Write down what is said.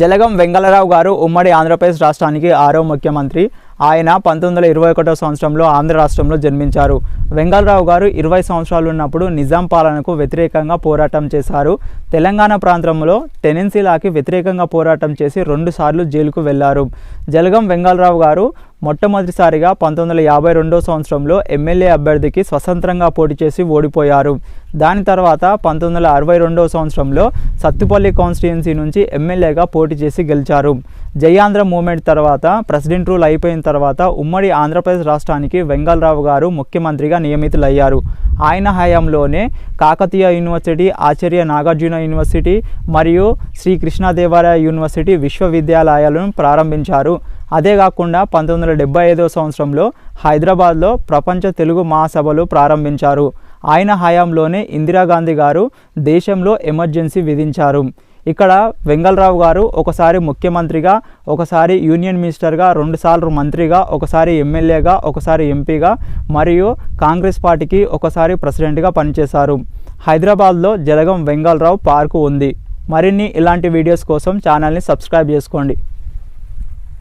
జలగం వెంగళరావు గారు ఉమ్మడి ఆంధ్రప్రదేశ్ రాష్ట్రానికి ఆరో ముఖ్యమంత్రి. ఆయన పంతొమ్మిది వందల ఇరవై ఒకటో సంవత్సరంలో ఆంధ్ర రాష్ట్రంలో జన్మించారు. వెంగళరావు గారు ఇరవై సంవత్సరాలు ఉన్నప్పుడు నిజాం పాలనకు వ్యతిరేకంగా పోరాటం చేశారు. తెలంగాణ ప్రాంతంలో టెనెన్సీలాకి వ్యతిరేకంగా పోరాటం చేసి రెండుసార్లు జైలుకు వెళ్ళారు. జలగం వెంగళరావు గారు మొట్టమొదటిసారిగా పంతొమ్మిది వందల యాభై రెండో సంవత్సరంలో ఎమ్మెల్యే అభ్యర్థికి స్వతంత్రంగా పోటీ చేసి ఓడిపోయారు. దాని తర్వాత పంతొమ్మిది వందల అరవై రెండవ సంవత్సరంలో సత్తుపల్లి కాన్స్టిట్యున్సీ నుంచి ఎమ్మెల్యేగా పోటీ చేసి గెలిచారు. జయాంధ్ర మూమెంట్ తర్వాత ప్రెసిడెంట్ రూల్ అయిపోయిన తర్వాత ఉమ్మడి ఆంధ్రప్రదేశ్ రాష్ట్రానికి వెంగళరావు గారు ముఖ్యమంత్రిగా నియమితులయ్యారు. ఆయన హయాంలోనే కాకతీయ యూనివర్సిటీ ఆచార్య నాగార్జున యూనివర్సిటీ మరియు శ్రీ కృష్ణదేవరాయ యూనివర్సిటీ విశ్వవిద్యాలయాలను ప్రారంభించారు. అదే కాకుండా పంతొమ్మిది వందల డెబ్బై ఐదవ సంవత్సరంలో హైదరాబాద్లో ప్రపంచ తెలుగు మహాసభలు ప్రారంభించారు. ఆయన హయాంలోనే ఇందిరాగాంధీ గారు దేశంలో ఎమర్జెన్సీ విధించారు. ఇక్కడ వెంగళరావు గారు ఒకసారి ముఖ్యమంత్రిగా ఒకసారి యూనియన్ మినిస్టర్గా రెండుసార్లు మంత్రిగా ఒకసారి ఎమ్మెల్యేగా ఒకసారి ఎంపీగా మరియు కాంగ్రెస్ పార్టీకి ఒకసారి ప్రెసిడెంట్గా పనిచేశారు. హైదరాబాద్లో జలగం వెంగళరావు పార్కు ఉంది. మరిన్ని ఇలాంటి వీడియోస్ కోసం ఛానల్ని సబ్స్క్రైబ్ చేసుకోండి.